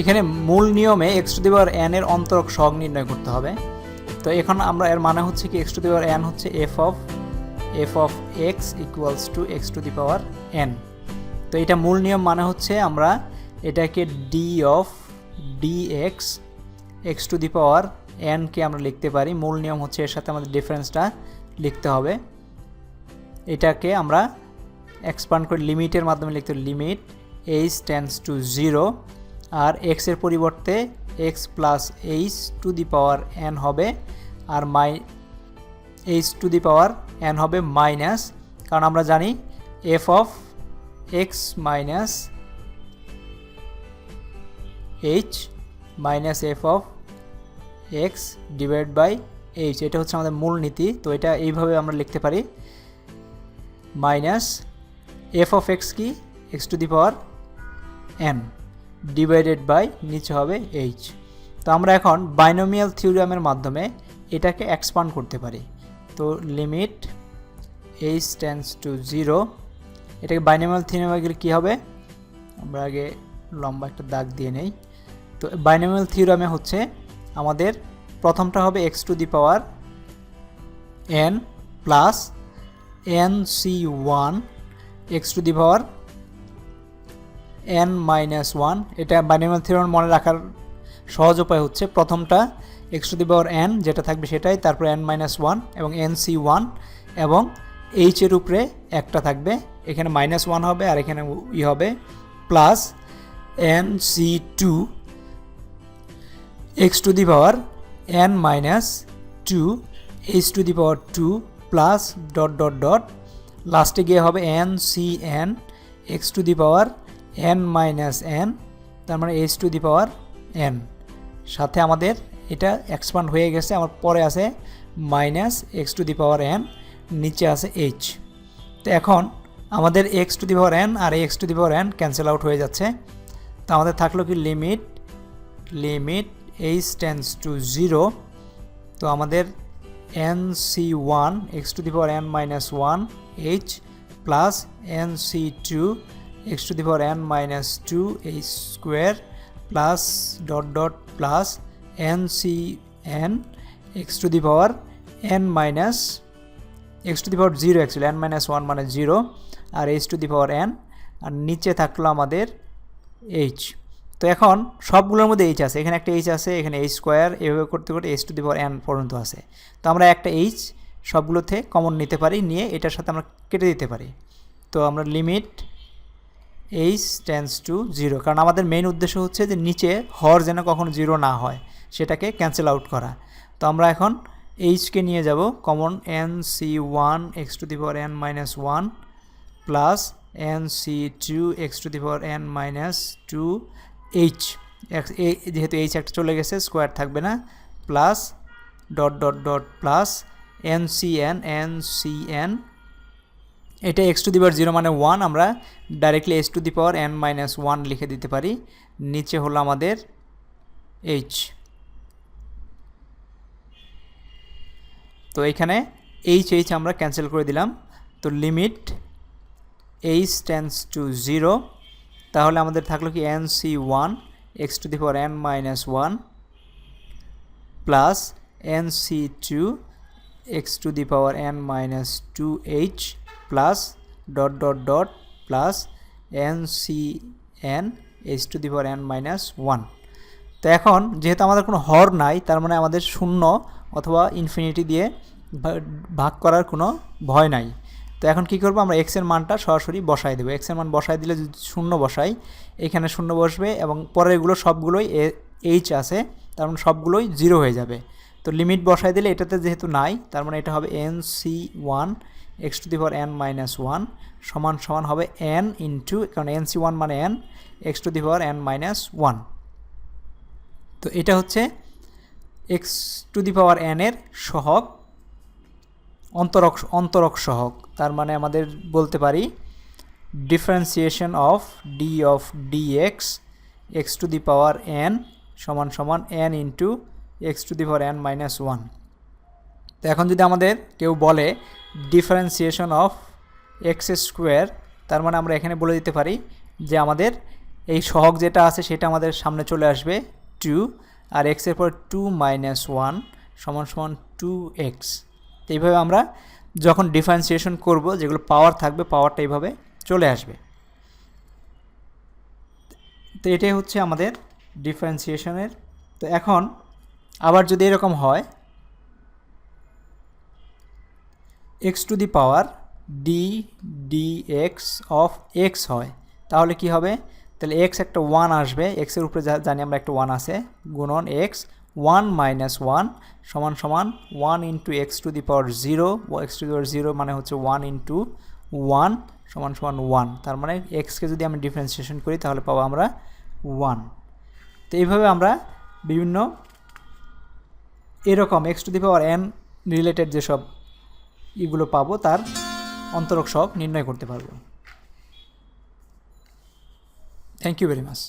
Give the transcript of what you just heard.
এখানে মূল নিয়মে X to the power N এর অন্তরক সহগ নির্ণয় করতে হবে। তো এখন আমরা এর মানে হচ্ছে কি X to the power N হচ্ছে F of F of X equals to X to the power N তো এটা মূল নিয়ম মানে হচ্ছে আমরা এটাকে D of D X X to the power NK আমরা লিখতে পারি। মূল নিয়ম হচ্ছে এর সাথে আমাদের ডিফারেন্সটা লিখতে হবে। এটাকে আমরা এক্সপান্ড করে লিমিটের মাধ্যমে লিখতে limit H tends to zero আর এক্সের পরিবর্তে X plus H to the power N হবে আর মাই H to the power N হবে মাইনাস কারণ আমরা জানি F of X minus H minus F of X divide by H এটা হচ্ছে আমাদের মূল নীতি, তো এটা এইভাবে আমরা লিখতে পারি। মাইনাস এফ অফ এক্স কি? X to the power N divided by নিচে হবে এইচ তো আমরা এখন বাইনোমিয়াল থিওরিয়ামের মাধ্যমে এটাকে এক্সপান্ড করতে পারি। তো limit H tends to zero এটাকে বাইনোমিয়াল থিওরিয়ামে গেলে কী হবে? আমরা আগে লম্বা একটা দাগ দিয়ে নেই। তো বাইনোমিয়াল থিওরামে হচ্ছে আমাদের প্রথমটা হবে X to the power N plus N C one X to the power N minus one এটা বাইনোমিয়াল থিওরাম মনে রাখার সহজ উপায় হচ্ছে প্রথমটা X to the power N যেটা থাকবে সেটাই, তারপর এন মাইনাস ওয়ান এবং এন সি ওয়ান এবং এইচ এর উপরে একটা থাকবে। এখানে মাইনাস ওয়ান হবে আর এখানে ই হবে plus N C two X to the power N minus two H to the power two plus dot dot dot লাস্টে গিয়ে হবে N C N X to the power N minus N তার মানে H to the power N সাথে আমাদের এটা expand হয়ে গেছে, আমার পরে আছে minus X to the power N নিচে আছে এইচ তো এখন আমাদের X to the power N R X to the power N cancel out হয়ে যাচ্ছে। তো আমাদের থাকল কি limit limit H tends to zero তো আমাদের N C one X to the power N minus one H plus N C two X to the power N minus two H square plus dot dot plus N C N X to the power N minus X to the power zero actually N minus one মানে zero R H to the power N আর নিচে থাকল আমাদের H. তো এখন সবগুলোর মধ্যে H আছে, এখানে একটা এইচ আছে, এখানে এইচ স্কোয়ার, এভাবে করতে করতে H to the power N পর্যন্ত আছে। তো আমরা একটা এইচ সবগুলোতে কমন নিতে পারি, নিয়ে এটার সাথে আমরা কেটে দিতে পারি। তো আমরা limit H tends to zero কারণ আমাদের মেইন উদ্দেশ্য হচ্ছে যে নিচে হর যেন কখনো জিরো না হয়, সেটাকে ক্যান্সেল আউট করা। তো আমরা এখন এইচকে নিয়ে যাব common N C one X to the power N minus one plus N C two X to the power N minus two H যেহেতু এইচ একটা চলে গেছে স্কোয়ার থাকবে না plus dot dot dot plus N C N N C N এটা X to the power zero মানে one আমরা directly X to the power N minus one লিখে দিতে পারি। নিচে হলো আমাদের এইচ তো এখানে এইচ এইচ আমরা ক্যান্সেল করে দিলাম। তো limit H tends to zero তাহলে আমাদের থাকল কি N C one X to the power N minus one plus N C two X to the power N minus two H plus dot dot dot plus N C N H to the power N minus one তো এখন যেহেতু আমাদের কোনো হর নাই, তার মানে আমাদের শূন্য অথবা ইনফিনিটি দিয়ে ভাগ করার কোনো ভয় নাই। তো এখন কি করব আমরা এক্সের মানটা সরাসরি বসাই দেবো। এক্সের মান বসাই দিলে যদি শূন্য বসাই, এখানে শূন্য বসবে এবং পরেরগুলো সবগুলোই এইচ আছে, তার মানে সবগুলোই জিরো হয়ে যাবে। তো লিমিট বসাই দিলে এটাতে যেহেতু নাই, তার মানে এটা হবে N C one X to the power N minus one সমান সমান হবে এন ইন্টু কারণ এন সি ওয়ান মানে N X to the power N minus one তো এটা হচ্ছে X to the power N এর সহগ, অন্তরক অন্তরক সহগ। তার মানে আমাদের বলতে পারি differentiation of D of D X X to the power N সমান সমান N into X to the power N minus one তো এখন যদি আমাদের কেউ বলে ডিফারেন্সিয়েশন অফ এক্স স্কোয়ার তার মানে আমরা এখানে বলে দিতে পারি যে আমাদের এই সহগ যেটা আছে সেটা আমাদের সামনে চলে আসবে টু আর এক্সের পর টু মাইনাস ওয়ান সমান সমান টু এক্স এইভাবে আমরা যখন ডিফারেন্সিয়েশন করব, যেগুলো পাওয়ার থাকবে পাওয়ারটা এইভাবে চলে আসবে। তো এটাই হচ্ছে আমাদের ডিফারেন্সিয়েশনের তো এখন আবার যদি এরকম হয় X to the power D D X of X হয়, তাহলে কি হবে? তাহলে এক্স একটা ওয়ান আসবে এক্সের উপরে জানি আমরা একটা ওয়ান আছে, গুণন এক্স ওয়ান মাইনাস ওয়ান সমান সমান one into X to the power zero X to the power zero মানে হচ্ছে ওয়ান ইন্টু ওয়ান সমান সমান ওয়ান তার মানে এক্সকে যদি আমি ডিফারেন্সিয়েশন করি, তাহলে পাবো আমরা ওয়ান তো এইভাবে আমরা বিভিন্ন এরকম X to the power N related যেসব এগুলো পাবো তার অন্তরক সব নির্ণয় করতে পারব। Thank you very much